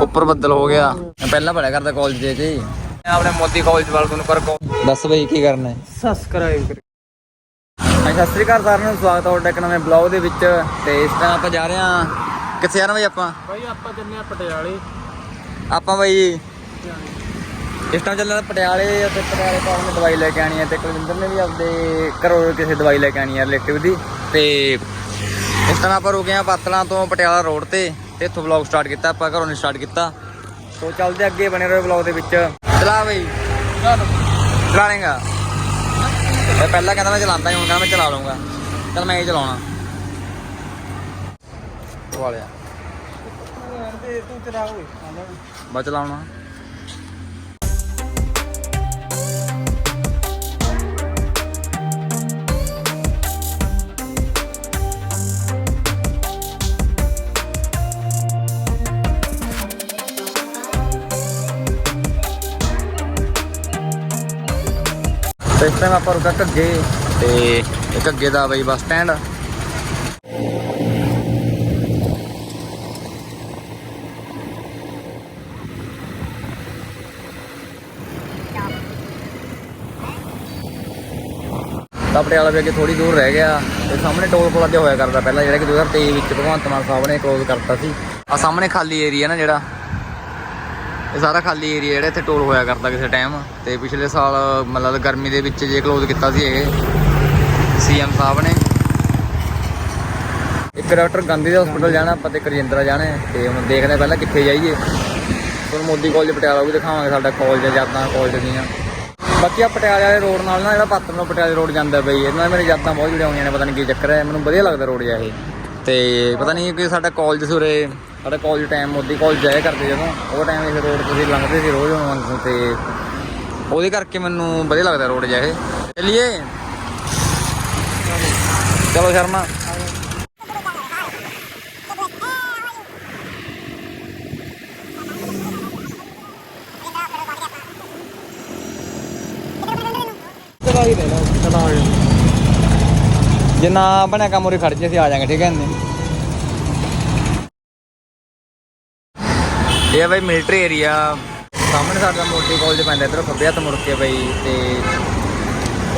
ਉੱਪਰ ਬੱਦਲ ਹੋ ਗਿਆ। ਮੈਂ ਪਹਿਲਾਂ ਪੜਿਆ ਕਰਦਾ ਕਾਲਜ ਦੇ ਜੀ ਮੈਂ ਆਪਣੇ ਮੋਦੀ ਕਾਲਜ ਵੱਲ ਤੁਹਾਨੂੰ ਕਰ ਦੱਸ ਬਈ ਕੀ ਕਰਨਾ ਹੈ। ਸਬਸਕ੍ਰਾਈਬ ਕਰ ਸਤਿ ਸ੍ਰੀ ਅਕਾਲ ਸਾਰਿਆਂ ਨੂੰ ਸਵਾਗਤ ਹੈ ਤੁਹਾਡਾ ਇੱਕ ਨਵੇਂ ਬਲੌਗ ਦੇ ਵਿੱਚ। ਤੇ ਇਸ ਟਾਈਮ ਆਪਾਂ ਜਾ ਰਹੇ ਹਾਂ। ਕਿੱਥੇ ਜਾਣਾ ਬਈ ਆਪਾਂ? ਬਾਈ ਆਪਾਂ ਚੱਲੇ ਆ ਪਟਿਆਲੇ। ਆਪਾਂ ਬਈ ਇਸ ਟਾਈਮ ਚੱਲਣਾ ਪਟਿਆਲੇ ਅਤੇ ਪਟਿਆਲੇ ਤੋਂ ਉਹਨੇ ਦਵਾਈ ਲੈ ਕੇ ਆਣੀ ਹੈ ਤੇ ਕੁਲਵਿੰਦਰ ਨੇ ਵੀ ਆਪਦੇ ਘਰੋਂ ਕਿਸੇ ਦਵਾਈ ਲੈ ਕੇ ਆਣੀ ਹੈ ਰਿਲੇਟਿਵ ਦੀ। ਤੇ ਇਸ ਟਾਈਮ ਆਪਾਂ ਰੁਕੇ ਹਾਂ ਪਾਤਲਾਂ ਤੋਂ ਪਟਿਆਲਾ ਰੋਡ ਤੇ। ਤੇ ਇੱਥੋਂ ਵਲੌਗ ਸਟਾਰਟ ਕੀਤਾ, ਆਪਾਂ ਘਰੋਂ ਨੇ ਸਟਾਰਟ ਕੀਤਾ। ਸੋ ਚੱਲਦੇ ਅੱਗੇ ਬਣੇ ਰਹੋ ਵਲੌਗ ਦੇ ਵਿੱਚ। ਚਲਾ ਬਈ। ਚਲਾ ਲੇਗਾ। ਇਹ ਪਹਿਲਾਂ ਕਹਿੰਦਾ ਮੈਂ ਚਲਾਉਂਦਾ ਨਹੀਂ ਹੁਣ ਕਹਿੰਦਾ ਮੈਂ ਚਲਾ ਲਊਂਗਾ। ਚਲ ਮੈਂ ਇਹ ਚਲਾਉਣਾ। ਵਾਲਿਆ ਤੂੰ ਚਲਾ ਓਏ ਬਸ ਚਲਾਉਣਾ। ਤੇ ਇਸ ਟਾਈਮ ਆਪਾਂ ਰੁਕਾ ਘੱਗੇ ਤੇ ਇਹ ਘੱਗੇ ਦਾ ਬਈ ਬੱਸ ਸਟੈਂਡ ਤਾਂ ਪਟਿਆਲਾ ਵੀ ਅੱਗੇ ਥੋੜੀ ਦੂਰ ਰਹਿ ਗਿਆ ਤੇ ਸਾਹਮਣੇ ਟੋਲ ਪਲਾਜ਼ਾ ਹੋਇਆ ਕਰਦਾ ਪਹਿਲਾਂ ਜਿਹੜਾ ਕਿ 2023 ਵਿੱਚ ਭਗਵੰਤ ਮਾਨ ਸਾਹਿਬ ਨੇ ਕਲੋਜ਼ ਕਰਤਾ ਸੀ। ਆ ਸਾਹਮਣੇ ਖਾਲੀ ਏਰੀਆ ਨਾ ਜਿਹੜਾ। ਇਹ ਸਾਰਾ ਖਾਲੀ ਏਰੀਆ ਜਿਹੜਾ ਇੱਥੇ ਟੋਲ ਹੋਇਆ ਕਰਦਾ ਕਿਸੇ ਟਾਈਮ ਤੇ ਪਿਛਲੇ ਸਾਲ, ਮਤਲਬ ਗਰਮੀ ਦੇ ਵਿੱਚ ਜੇ ਕਲੋਜ਼ ਕੀਤਾ ਸੀ ਇਹ ਸੀਐਮ ਸਾਹਿਬ ਨੇ। ਇੱਕ ਡਾਕਟਰ ਗਾਂਧੀ ਦੇ ਹਸਪੀਟਲ ਜਾਣਾ, ਆਪਾਂ ਤੇ ਕਰਜਿੰਦਰਾ ਜਾਣਾ ਹੈ। ਤੇ ਹੁਣ ਦੇਖਦੇ ਹਾਂ ਪਹਿਲਾਂ ਕਿੱਥੇ ਜਾਈਏ। ਹੁਣ ਮੋਦੀ ਕਾਲਜ ਪਟਿਆਲਾ ਵੀ ਦਿਖਾਵਾਂਗੇ ਸਾਡਾ ਕਾਲਜ ਯਾਦਾਂ ਕਾਲਜ ਦੀਆਂ। ਬਾਕੀ ਆ ਪਟਿਆਲੇ ਵਾਲੇ ਰੋਡ ਨਾਲ ਨਾ ਜਿਹੜਾ ਪਾਤਰ ਨੂੰ ਪਟਿਆਲੇ ਰੋਡ ਜਾਂਦਾ ਬਈ, ਇਹਨਾਂ ਨਾਲ ਮੇਰੇ ਯਾਦਾਂ ਬਹੁਤ ਜੁੜੀਆਂ ਹੋਈਆਂ ਨੇ, ਪਤਾ ਨਹੀਂ ਕੀ ਚੱਕਰ ਹੈ। ਮੈਨੂੰ ਵਧੀਆ ਲੱਗਦਾ ਰੋਡ ਜਿਹਾ ਇਹ। ਤੇ ਪਤਾ ਨਹੀਂ ਕਿ ਸਾਡਾ ਕਾਲਜ ਸੁਰੇ ਸਾਡਾ ਕਾਲਜ ਟਾਈਮ ਮੋਦੀ ਕਾਲਜ ਜਾਇਆ ਕਰਦੇ ਜਦੋਂ, ਉਹ ਟਾਈਮ ਇਸ ਰੋਡ ਤੋਂ ਲੰਘਦੇ ਸੀ ਰੋਜ਼ ਹੁਣ ਤੇ ਉਹਦੇ ਕਰਕੇ ਮੈਨੂੰ ਵਧੀਆ ਲੱਗਦਾ ਰੋਡ ਜਿਹਾ ਇਹ। ਚੱਲੀਏ। ਚਲੋ ਸ਼ਰਮਾ। ਚਲਾ ਬਣਿਆ ਕੰਮ ਉਰੇ ਖੜ ਜੇ ਅਸੀਂ ਆ ਜਾਾਂਗੇ ਠੀਕ ਹੈ ਨੇ? ਇਹ ਹੈ ਬਈ ਮਿਲਟਰੀ ਏਰੀਆ ਸਾਹਮਣੇ ਸਾਡਾ ਮੋਟੀ ਕਾਲਜ ਪੈਂਦਾ, ਇਧਰ ਖੱਬੇ ਹੱਥ ਮੁੜ ਕੇ ਬਈ, ਤੇ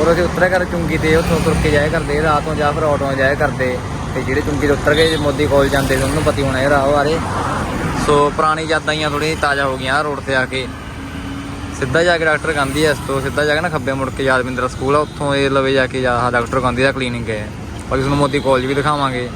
ਔਰ ਅਸੀਂ ਉਤਰਿਆ ਕਰ ਚੁੰਗੀ ਤੇ ਉੱਥੋਂ ਤੁਰ ਕੇ ਜਾਇਆ ਕਰਦੇ, ਰਾਤ ਨੂੰ ਜਾਂ ਫਿਰ ਆਟੋ ਜਾਇਆ ਕਰਦੇ, ਤੇ ਜਿਹੜੇ ਚੁੰਗੀ ਤੇ ਉਤਰ ਗਏ ਮੋਦੀ ਕਾਲਜ ਜਾਂਦੇ ਸੀ ਉਹਨੂੰ ਪਤੀ ਹੋਣਾ ਇਹ ਰਾਹ ਬਾਰੇ। ਸੋ ਪੁਰਾਣੀ ਯਾਦਾਂ ਹੀ ਥੋੜੀ ਤਾਜ਼ਾ ਹੋ ਗਈਆਂ ਰੋਡ ਤੇ ਆ ਕੇ। ਸਿੱਧਾ ਜਾ ਕੇ ਡਾਕਟਰ ਗਾਂਧੀ ਇਸ ਤੋਂ, ਸਿੱਧਾ ਜਾ ਕੇ ਨਾ ਖੱਬੇ ਮੁੜ ਕੇ ਯਾਦਵਿੰਦਰ ਸਕੂਲ ਆ, ਉੱਥੋਂ ਇਹ ਲਵੇ ਜਾ ਕੇ ਜਾ ਡਾਕਟਰ ਗਾਂਧੀ ਦਾ ਕਲੀਨਿਕ ਹੈ। ਬਾਕੀ ਤੁਹਾਨੂੰ ਮੋਦੀ ਕਾਲਜ ਵੀ ਦਿਖਾਵਾਂਗੇ।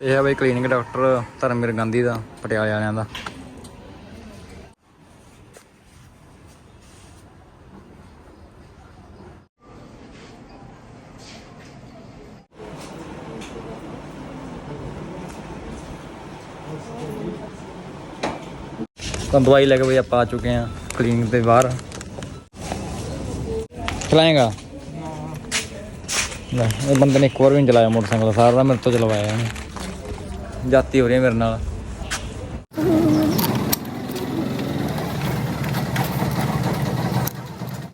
ਇਹ ਹੈ ਬਈ ਕਲੀਨਿਕ ਡਾਕਟਰ ਧਰਮਵੀਰ ਗਾਂਧੀ ਦਾ ਪਟਿਆਲੇ ਵਾਲਿਆਂ ਦਾ। ਤਾਂ ਦਵਾਈ ਲੈ ਕੇ ਬਈ ਆਪਾਂ ਆ ਚੁੱਕੇ ਆ ਕਲੀਨਿਕ ਦੇ ਬਾਹਰ। ਚਲਾਏਗਾ? ਲੈ ਇਹ ਬੰਦੇ ਨੇ ਇੱਕ ਵਾਰ ਵੀ ਨਹੀਂ ਚਲਾਇਆ ਮੋਟਰਸਾਈਕਲ ਸਾਰਾ ਮੇਰੇ ਤੋਂ ਚਲਵਾਇਆ ਇਹਨੇ। ਜਾਤੀ ਹੋ ਰਹੀ ਹੈ ਮੇਰੇ ਨਾਲ।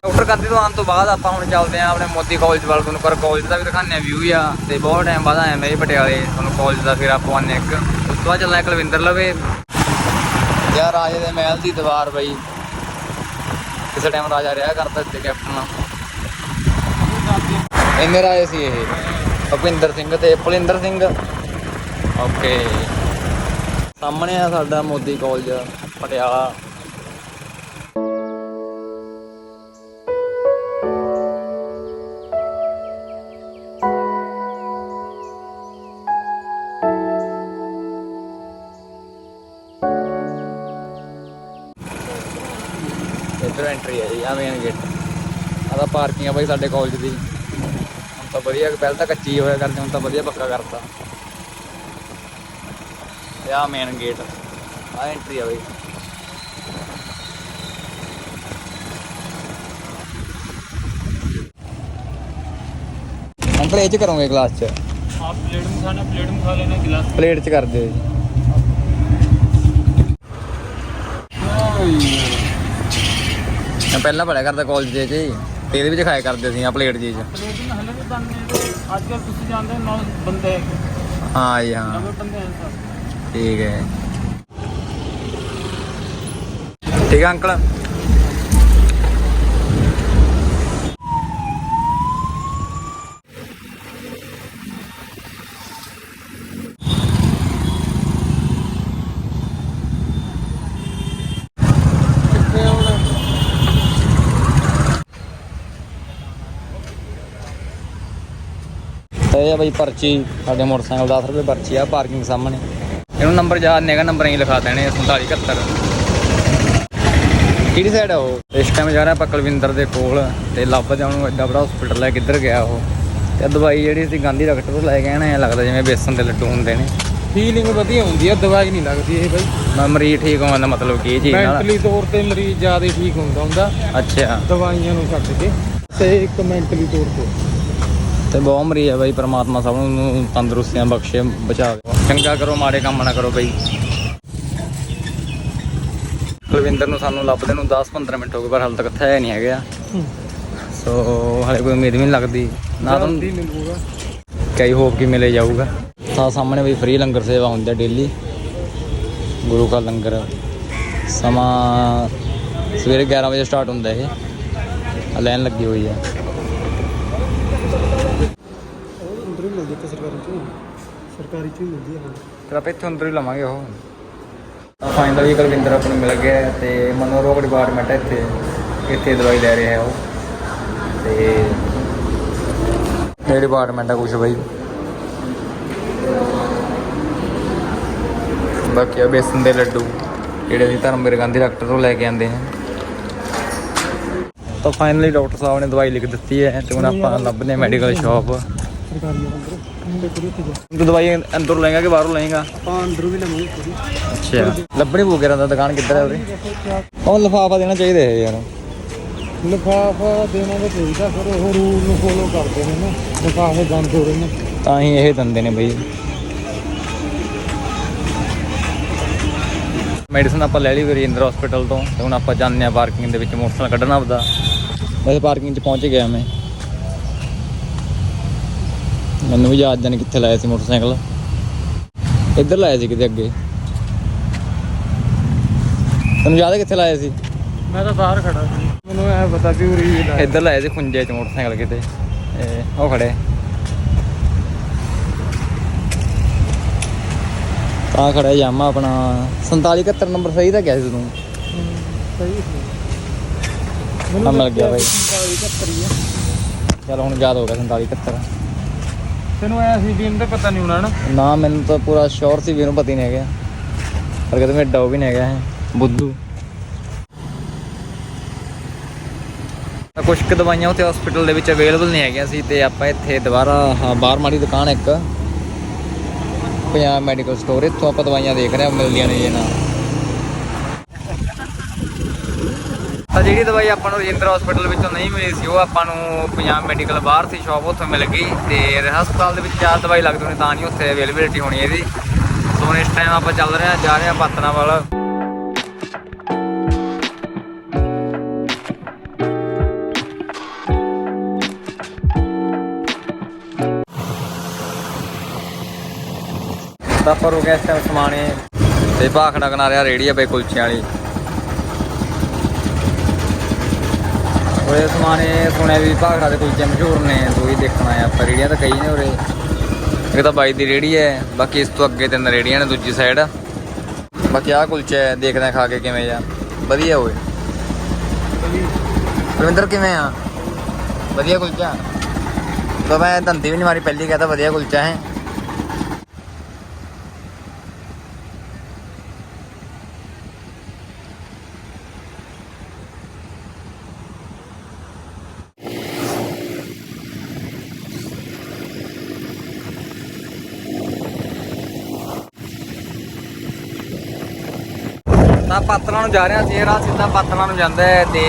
ਡਾਕਟਰ ਗਾਂਧੀ ਤੋਂ ਆਉਣ ਤੋਂ ਬਾਅਦ ਆਪਾਂ ਹੁਣ ਚੱਲਦੇ ਆਂ ਆਪਣੇ ਮੋਦੀ ਕਾਲਜ ਵੱਲ। ਤੁਹਾਨੂੰ ਪਰ ਕਾਲਜ ਦਾ ਵੀ ਦਿਖਾਉਂਦੇ ਵਿਊ ਆ ਤੇ ਬਹੁਤ ਟਾਈਮ ਬਾਅਦ ਆਇਆ ਮੈਂ ਪਟਿਆਲੇ। ਤੁਹਾਨੂੰ ਕਾਲਜ ਦਾ ਫਿਰ ਆਪਾਂ ਆਉਂਦੇ ਇੱਕ। ਉਸ ਤੋਂ ਬਾਅਦ ਚੱਲਣਾ ਕੁਲਵਿੰਦਰ ਲਵੇ। ਯਾਰ ਰਾਜੇ ਦੇ ਮਹਿਲ ਦੀ ਦੀਵਾਰ ਬਈ। ਕਿਸੇ ਟਾਈਮ ਰਾਜਾ ਰਿਹਾ ਕਰਦਾ ਇੱਥੇ ਕੈਪਟਨ ਇੰਨੇ ਰਾਜੇ ਸੀ ਇਹ। ਭੁਪਿੰਦਰ ਸਿੰਘ ਤੇ ਪੁਲਿੰਦਰ ਸਿੰਘ। ਓਕੇ। ਸਾਹਮਣੇ ਆ ਸਾਡਾ ਮੋਦੀ ਕਾਲਜ ਪਟਿਆਲਾ। ਇੱਧਰ ਐਂਟਰੀ ਹੈ ਜੀ ਆ ਮੇਨ ਗੇਟ ਆ ਤਾਂ ਪਾਰਕਿੰਗ ਆ ਬਾਈ ਸਾਡੇ ਕਾਲਜ ਦੀ। ਹੁਣ ਤਾਂ ਵਧੀਆ, ਪਹਿਲਾਂ ਤਾਂ ਕੱਚੀ ਹੋਇਆ ਕਰਦੇ, ਹੁਣ ਤਾਂ ਵਧੀਆ ਪੱਕਾ ਕਰਤਾ। ਆ ਮੇਨ ਗੇਟ ਆ। ਐਂਟਰੀ ਆ ਬਈ। ਅੰਕਲ ਇਹ ਚ ਕਰੋਗੇ ਗਲਾਸ ਚ। ਆਪ ਪਲੇਟ ਮਖਾਣਾ ਪਲੇਟ ਮਖਾ ਲੈਣਾ ਗਲਾਸ। ਪਲੇਟ ਚ ਕਰ ਦਿਓ ਜੀ। ਪਹਿਲਾਂ ਪੜਿਆ ਕਰਦਾ ਕਾਲਜ ਦੇ ਚ ਤੇ ਇਹਦੇ ਵਿੱਚ ਖਾਇਆ ਕਰਦੇ ਸੀ ਆ ਪਲੇਟ ਜੀ ਚ। ਪਲੇਟ ਨਾ ਹਲੇ ਵੀ ਬੰਦ ਨੇ ਅੱਜ ਕੱਲ ਤੁਸੀਂ ਜਾਣਦੇ ਹੋ ਬੰਦੇ ਹਾਂ ਜੀ ਹਾਂ। ਨਵੇਂ ਬੰਦੇ ਹਨ ਸਰ। ਠੀਕ ਹੈ। ਠੀਕ ਹੈ ਅੰਕਲ। ਇਹ ਆ ਬਈ ਪਰਚੀ, ਸਾਡੇ ਮੋਟਰਸਾਈਕਲ 10 ਰੁਪਏ ਪਰਚੀ ਆ, ਪਾਰਕਿੰਗ ਸਾਹਮਣੇ। ਇਹਨੂੰ ਨੰਬਰ ਯਾਦ ਨਹੀਂਗਾ ਨੰਬਰ ਹੀ ਲਿਖਾ ਦੇਣੇ 4771 ਕਿਹੜੀ ਸਾਈਡ ਆ ਉਹ? ਇਸ ਟਾਈਮ ਜਾ ਰਿਹਾ ਆਪਾਂ ਕੁਲਵਿੰਦਰ ਦੇ ਕੋਲ ਤੇ ਲੱਭ ਜਾ ਉਹਨੂੰ ਐਡਾ ਬੜਾ ਹਸਪੀਟਲ ਹੈ ਕਿੱਧਰ ਗਿਆ ਉਹ। ਤੇ ਦਵਾਈ ਜਿਹੜੀ ਸੀ ਗਾਂਧੀ ਡਾਕਟਰ ਤੋਂ ਲੈ ਕੇ ਨੇ ਐਂ ਲੱਗਦਾ ਜਿਵੇਂ ਬੇਸਨ ਦੇ ਲੱਡੂ ਹੁੰਦੇ ਨੇ। ਫੀਲਿੰਗ ਵਧੀਆ ਹੁੰਦੀ ਹੈ ਦਵਾਈ ਨਹੀਂ ਲੱਗਦੀ ਇਹ ਬਾਈ। ਮੈਂ ਮਰੀਜ਼ ਠੀਕ ਹੋਣ ਦਾ ਮਤਲਬ ਕੀ ਚੀਜ਼ ਨਾਲ? ਮੈਂਟਲੀ ਤੌਰ ਤੇ ਮਰੀਜ਼ ਜ਼ਿਆਦਾ ਠੀਕ ਹੁੰਦਾ ਹੁੰਦਾ। ਅੱਛਾ। ਦਵਾਈਆਂ ਨੂੰ ਛੱਡ ਕੇ। ਤੇ ਇੱਕ ਮੈਂਟਲੀ ਤੌਰ ਤੇ। ਤੇ ਬਹੁਤ ਮਰੀਜ਼ ਹੈ ਬਾਈ ਪ੍ਰਮਾਤਮਾ ਸਭ ਨੂੰ ਤੰਦਰੁਸਤੀਆਂ ਬਖਸ਼ੇ ਬਚਾਵੇ। ਚੰਗਾ ਕਰੋ ਮਾੜੇ ਕੰਮ ਨਾ ਕਰੋ ਬਈ। ਕੁਲਵਿੰਦਰ ਨੂੰ ਸਾਨੂੰ ਲੱਭਦੇ ਨੂੰ 10-15 ਮਿੰਟ ਹੋ ਗਏ ਪਰ ਹਾਲੇ ਤੱਕ ਇੱਥੇ ਨਹੀਂ ਹੈਗਾ ਸੋ ਹਾਲੇ ਕੋਈ ਉਮੀਦ ਵੀ ਨਹੀਂ ਲੱਗਦੀ। ਨਾ ਤੁਹਾਨੂੰ ਮਿਲੂਗਾ ਕਈ ਹੋਪ ਕਿ ਮਿਲੇ ਜਾਊਗਾ? ਤਾਂ ਸਾਹਮਣੇ ਵੀ ਫ੍ਰੀ ਲੰਗਰ ਸੇਵਾ ਹੁੰਦੀ ਹੈ ਡੇਲੀ ਗੁਰੂ ਕਾ ਲੰਗਰ। ਸਮਾਂ ਸਵੇਰੇ 11 ਵਜੇ ਸਟਾਰਟ ਹੁੰਦਾ ਇਹ। ਲਾਈਨ ਲੱਗੀ ਹੋਈ ਹੈ ਉਹ ਅੰਦਰ ਮਿਲਦੀ ਸਰਕਾਰੀ ਚ। ਸਰਕਾਰੀ ਚ ਹੀ ਮਿਲਦੀ ਹੈ ਫਿਰ ਆਪਾਂ ਇੱਥੇ ਅੰਦਰ ਹੀ ਲਵਾਂਗੇ ਉਹ। ਤਾਂ ਫਾਈਨਲੀ ਕੁਲਵਿੰਦਰ ਆਪਾਂ ਨੂੰ ਮਿਲ ਗਿਆ ਹੈ ਤੇ ਮਨੋਰੋਗ ਡਿਪਾਰਟਮੈਂਟ ਹੈ ਇੱਥੇ। ਇੱਥੇ ਦਵਾਈ ਲੈ ਰਿਹਾ ਹੈ ਉਹ। ਤੇ ਇਹ ਡਿਪਾਰਟਮੈਂਟ ਆ ਕੁਛ ਬਈ। ਬਾਕੀ ਆ ਬੇਸਨ ਦੇ ਲੱਡੂ, ਜਿਹੜੇ ਅਸੀਂ ਧਰਮਵੀਰ ਗਾਂਧੀ ਡਾਕਟਰ ਤੋਂ ਲੈ ਕੇ ਆਂਦੇ ਹਾਂ। ਤਾਂ ਫਾਈਨਲੀ ਡਾਕਟਰ ਸਾਹਿਬ ਨੇ ਦਵਾਈ ਲਿਖ ਦਿੱਤੀ ਹੈ ਤੇ ਹੁਣ ਆਪਾਂ ਲੱਭਦੇ ਹਾਂ ਮੈਡੀਕਲ ਸ਼ਾਪ ਸਰਕਾਰੀ ਦੇ ਅੰਦਰ ਮੁੰਡੇ ਕੁੜੀ ਉੱਥੇ ਜਾ ਤੂੰ ਦਵਾਈ ਅੰਦਰੋਂ ਲਏਗਾ ਕਿ ਬਾਹਰੋਂ ਲਏਗਾ? ਆਪਾਂ ਅੰਦਰੋਂ ਵੀ ਲਵਾਂਗੇ ਕੁੜੀ ਅੱਛਾ। ਲੱਭਣੀ ਪਊ ਗਿਆ ਦਾ ਦੁਕਾਨ ਕਿੱਧਰ ਹੈ ਉਰੇ? ਉਹ ਲਿਫਾਫਾ ਦੇਣਾ ਚਾਹੀਦਾ ਹੈ ਯਾਰ। ਲਿਫਾਫਾ ਦੇਣਾ ਤਾਂ ਚਾਹੀਦਾ ਫਿਰ ਉਹ ਰੂਲ ਨੂੰ ਫੋਲੋ ਕਰਦੇ ਨੇ ਨਾ। ਲਿਫਾਫੇ ਬੰਦ ਹੋ ਰਹੇ ਨੇ। ਤਾਂ ਹੀ ਇਹ ਦੰਦੇ ਨੇ ਬਈ। ਮੈਡੀਸਨ ਆਪਾਂ ਲੈ ਲਈ ਵਰਿੰਦਰ ਹਸਪੀਟਲ ਤੋਂ। ਹੁਣ ਆਪਾਂ ਜਾਂਦੇ ਆ ਪਾਰਕਿੰਗ ਦੇ ਵਿੱਚ ਮੋਟਰਸਾਈਕਲ ਕੱਢਣਾ ਆਪਦਾ। ਵੈਸੇ ਪਾਰਕਿੰਗ 'ਚ ਪਹੁੰਚ ਗਿਆ ਮੈਂ। ਮੈਨੂੰ ਵੀ ਯਾਦ ਜਾਣੀ ਕਿੱਥੇ ਲਾਇਆ ਸੀ ਮੋਟਰਸਾਈਕਲ। ਇੱਧਰ ਲਾਇਆ ਸੀ ਕਿਤੇ ਅੱਗੇ। ਤੈਨੂੰ ਯਾਦ ਹੈ ਕਿੱਥੇ ਲਾਇਆ ਸੀ? ਮੈਂ ਤਾਂ ਬਾਹਰ ਖੜਾ ਸੀ। ਮੈਨੂੰ ਐ ਪਤਾ ਵੀ ਉਰੀ ਹੀ ਲਾਇਆ। ਇੱਧਰ ਲਾਇਆ ਸੀ ਖੁੰਝੇ 'ਚ ਮੋਟਰਸਾਈਕਲ ਕਿਤੇ। ਇਹ ਉਹ ਖੜੇ ਤਾਂ ਖੜਾ ਜਾਮਾ ਆਪਣਾ। 47 71 ਨੰਬਰ ਸਹੀ ਤਾਂ ਗਿਆ ਸੀ ਤੂੰ। ਸਹੀ ਸੀ। ਹਾਂ, ਮਿਲ ਗਿਆ ਬਾਈ। 47 ਆ। ਚਲ ਹੁਣ ਯਾਦ ਹੋ ਗਿਆ 47 71 ਤੈਨੂੰ ਐ ਸੀ ਵੀ ਇਹਦਾ ਪਤਾ ਨਹੀਂ ਹੋਣਾ ਨਾ। ਨਾ, ਮੈਨੂੰ ਤਾਂ ਪੂਰਾ ਸ਼ੋਰ ਸੀ ਵੀ ਇਹਨੂੰ ਪਤਾ ਹੀ ਨਹੀਂ ਹੈਗਾ। ਪਰ ਕਿਤੇ ਮੇਰਾ ਡਾਉ ਵੀ ਨਹੀਂ ਹੈਗਾ ਬੁੱਧੂ। ਤਾਂ ਕੁਝ ਕੁ ਦਵਾਈਆਂ ਉੱਥੇ ਹਸਪੀਟਲ ਦੇ ਵਿੱਚ ਅਵੇਲੇਬਲ ਨਹੀਂ ਹੈਗੀਆਂ ਸੀ ਤੇ ਆਪਾਂ ਇੱਥੇ ਦੁਬਾਰਾ, ਹਾਂ, ਬਾਹਰ ਮਾੜੀ ਦੁਕਾਨ ਇੱਕ। ਪੰਜਾਬ ਮੈਡੀਕਲ ਸਟੋਰ ਇੱਥੋਂ ਆਪਾਂ ਦਵਾਈਆਂ ਦੇਖ ਰਹੇ ਹਾਂ, ਮਿਲਦੀਆਂ ਨੇ ਜੀ ਨਾ। ਤਾਂ ਜਿਹੜੀ ਦਵਾਈ ਆਪਾਂ ਨੂੰ ਰਜਿੰਦਰ ਹਸਪੀਟਲ ਵਿੱਚੋਂ ਨਹੀਂ ਮਿਲੀ ਸੀ, ਉਹ ਆਪਾਂ ਨੂੰ ਪੰਜਾਬ ਮੈਡੀਕਲ ਬਾਹਰ ਸੀ ਸ਼ਾਪ ਉੱਥੋਂ ਮਿਲ ਗਈ ਤੇ ਹਸਪਤਾਲ ਦੇ ਵਿੱਚ ਜ਼ਿਆਦਾ ਦਵਾਈ ਲੱਗਦੀ ਹੋਣੀ, ਤਾਂ ਨਹੀਂ ਉੱਥੇ ਅਵੇਲੇਬਿਲਿਟੀ ਹੋਣੀ ਇਹਦੀ। ਸੋ ਹੁਣ ਇਸ ਟਾਈਮ ਆਪਾਂ ਚੱਲ ਰਹੇ ਹਾਂ, ਜਾ ਰਹੇ ਹਾਂ ਪਾਤਨਾ ਵੱਲ ਤਾਂ ਆਪਾਂ ਰੁਕੇ ਇਸ ਟਾਈਮ ਤੇ ਭਾਖੜਾ ਕਿਨਾਰੇ ਆ ਰੇੜੀ ਆ ਬਈ ਕੁਲਚਿਆਂ ਵਾਲੀ। ਉਰੇ ਸਮਾਨੇ ਸੁਣਿਆ ਵੀ ਭਾਖੜਾ ਦੇ ਕੁਲਚੇ ਮਸ਼ਹੂਰ ਨੇ ਦੋ ਹੀ ਦੇਖਣ ਆਏ ਆਪਾਂ ਰੇੜੀਆਂ ਤਾਂ ਕਈ ਨੇ ਉਰੇ। ਇੱਕ ਤਾਂ ਬਾਈ ਦੀ ਰੇੜੀ ਹੈ, ਬਾਕੀ ਇਸ ਤੋਂ ਅੱਗੇ ਤਿੰਨ ਰੇੜੀਆਂ ਨੇ, ਦੂਜੀ ਸਾਈਡ ਬਾਕੀ ਆਹ ਕੁਲਚਾ ਹੈ, ਦੇਖਦੇ ਹਾਂ ਖਾ ਕੇ ਕਿਵੇਂ ਆ। ਵਧੀਆ ਹੋਏ ਰਵਿੰਦਰ ਕਿਵੇਂ ਆ? ਵਧੀਆ ਕੁਲਚਾ? ਤਾਂ ਮੈਂ ਧੰਦੀ ਵੀ ਨਹੀਂ ਮਾਰੀ, ਪਹਿਲੀ ਕਹਤਾ ਵਧੀਆ ਕੁਲਚਾ ਹੈ। ਪਾਤਲਾਂ ਨੂੰ ਜਾ ਰਿਹਾ ਸੀ ਇਹ ਰਾਹ ਸਿੱਧਾ ਪਾਤਲਾਂ ਨੂੰ ਜਾਂਦਾ ਹੈ ਤੇ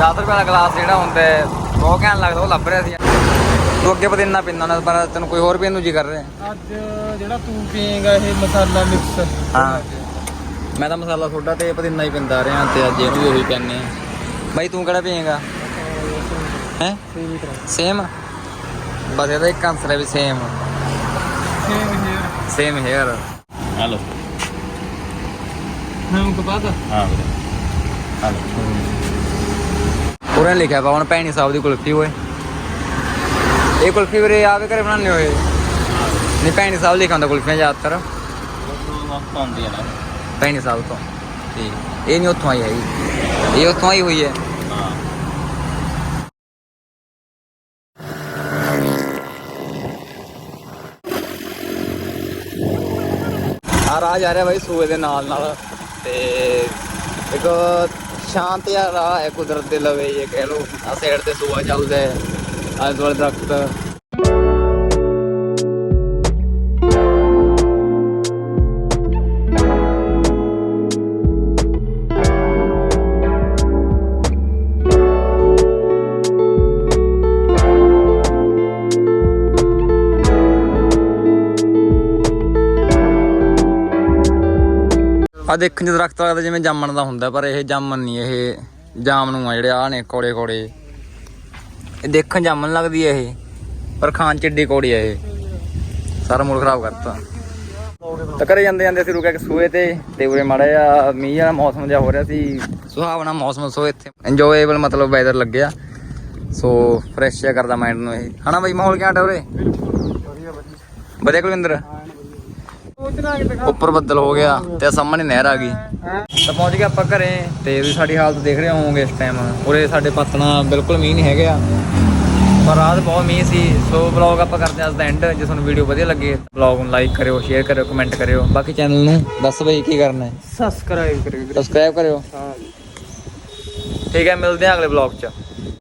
10 ਰੁਪਏ ਦਾ ਗਲਾਸ ਜਿਹੜਾ ਹੁੰਦਾ ਹੈ ਬਹੁਤ ਘੈਂਟ ਲੱਗਦਾ ਉਹ ਲੱਭ ਰਿਹਾ ਸੀ। ਤੂੰ ਅੱਗੇ ਪਤੀਨਾ ਪਿੰਨਾ ਨਾ ਪਰ ਤੈਨੂੰ ਕੋਈ ਹੋਰ ਪੀਣ ਨੂੰ ਜੀ ਕਰ ਰਿਹਾ। ਅੱਜ ਜਿਹੜਾ ਤੂੰ ਪੀਏਗਾ ਇਹ ਮਸਾਲਾ ਮਿਕਸ ਹਾਂ। ਮੈਂ ਤਾਂ ਮਸਾਲਾ ਸੋਡਾ ਤੇ ਪਤੀਨਾ ਹੀ ਪਿੰਦਾ ਰਿਹਾ ਤੇ ਅੱਜ ਇਹਨੂੰ ਵੀ ਉਹੀ ਪੈਣੇ ਬਾਈ ਤੂੰ ਕਿਹੜਾ ਪੀਏਗਾ? ਹੈ? ਸੇਮ? ਬਸ ਇਹਦਾ ਇੱਕ ਆਨਸਰ ਹੈ ਵੀ same same here same here hello ਹਾਂ ਕੋ ਹਾਂ ਵੀਰੇ। ਹਲੋ ਉਹਨੇ ਲਿਖਿਆ ਪਾ ਹੁਣ ਭੈਣੀ ਸਾਹਿਬ ਦੀ ਕੁਲਫੀ ਓਏ। ਇਹ ਕੁਲਫੀ ਵੀਰੇ ਆਵੇ ਘਰੇ ਬਣਾਉਂਦੇ ਹੋਏ ਨਹੀਂ, ਭੈਣੀ ਸਾਹਿਬ ਲਿਖਿਆ ਹੁੰਦਾ ਕੁਲਫੀਆਂ ਜ਼ਿਆਦਾਤਰ। ਭੈਣੀ ਸਾਹਿਬ ਤੋਂ। ਤੇ ਇਹ ਨਹੀਂ ਉੱਥੋਂ ਆਈ ਹੈਗੀ। ਇਹ ਉੱਥੋਂ ਆਈ ਹੋਈ ਹੈ। ਆ ਰਾਹ ਜਾ ਰਿਹਾ ਬਾਈ ਸੂਏ ਦੇ ਨਾਲ ਨਾਲ ਤੇ ਇੱਕ ਸ਼ਾਂਤ ਜਿਹਾ ਰਾਹ ਹੈ ਕੁਦਰਤ ਦੇ ਲਵੇ ਇਹ ਕਹਿ ਲਓ ਆ ਸਾਈਡ ਤੇ ਸੂਆ ਚੱਲਦਾ ਹੈ, ਆਲੇ ਦੁਆਲੇ ਦਰਖਤ। ਆ ਦੇਖਣ ਚ ਦਰਖਤ ਲੱਗਦਾ ਜਿਵੇਂ ਜਾਮਣ ਦਾ ਹੁੰਦਾ ਪਰ ਇਹ ਜਾਮਣ ਨਹੀਂ ਇਹ ਜਾਮ ਨੂੰ ਆ ਜਿਹੜੇ ਆ ਨੇ ਕੋੜੇ ਕੋੜੇ। ਇਹ ਦੇਖਣ ਜਾਮਣ ਲੱਗਦੀ ਹੈ ਇਹ ਪਰ ਖਾਣ ਚ ਏਡੀ ਕੋੜੀ ਹੈ ਇਹ। ਸਾਰਾ ਮੂਡ ਖਰਾਬ ਕਰਤਾ। ਤਾਂ ਘਰੇ ਜਾਂਦੇ ਜਾਂਦੇ ਅਸੀਂ ਰੁਕਿਆ ਕਿ ਸੂਏ ਤੇ ਤੇ ਉਰੇ ਮਾੜਾ ਜਿਹਾ ਮੀਂਹ ਵਾਲਾ ਮੌਸਮ ਜਿਹਾ ਹੋ ਰਿਹਾ ਸੀ। ਸੁਹਾਵਣਾ ਮੌਸਮ ਸੋ ਇੱਥੇ। ਇੰਜੋਏਬਲ ਮਤਲਬ ਵੈਦਰ ਲੱਗਿਆ। ਸੋ ਫਰੈਸ਼ ਜਿਹਾ ਕਰਦਾ ਮਾਈਂਡ ਨੂੰ ਇਹ। ਹਨਾ ਬਈ ਮਾਹੌਲ ਕਿਹਾ ਉਰੇ? ਵਧੀਆ ਵਧੀਆ। ਵਧੀਆ ਕੁਲਵਿੰਦਰ? ਉੱਪਰ ਬੱਦਲ ਹੋ ਗਿਆ ਤੇ ਸਾਹਮਣੇ ਨਹਿਰ ਆ ਗਈ। ਤਾਂ ਪਹੁੰਚ ਗਏ ਆਪਾਂ ਘਰੇ ਤੇ ਵੀ ਸਾਡੀ ਹਾਲਤ ਦੇਖ ਰਹੇ ਹੋਵੋਗੇ ਇਸ ਟਾਈਮ ਉਰੇ ਸਾਡੇ ਪਤਨਾ ਬਿਲਕੁਲ ਮੀਂਹ ਨਹੀਂ ਹੈਗੇ ਪਰ ਰਾਤ ਬਹੁਤ ਮੀਂਹ ਸੀ ਸੋ ਵਲੌਗ ਆਪਾਂ ਕਰਦੇ ਹਾਂ ਅੱਜ ਦਾ ਐਂਡ ਜੇ ਤੁਹਾਨੂੰ ਵੀਡੀਓ ਵਧੀਆ ਲੱਗੇ ਵਲੌਗ ਨੂੰ ਲਾਈਕ ਕਰਿਓ ਸ਼ੇਅਰ ਕਰਿਓ ਕਮੈਂਟ ਕਰਿਓ। ਬਾਕੀ ਚੈਨਲ ਨੂੰ ਦੱਸ ਬਈ ਕੀ ਕਰਨਾ ਹੈ। ਸਬਸਕ੍ਰਾਈਬ ਕਰਿਓ ਸਬਸਕ੍ਰਾਈਬ ਕਰਿਓ। ਹਾਂ। ਠੀਕ ਹੈ ਮਿਲਦੇ ਹਾਂ ਅਗਲੇ ਵਲੌਗ 'ਚ।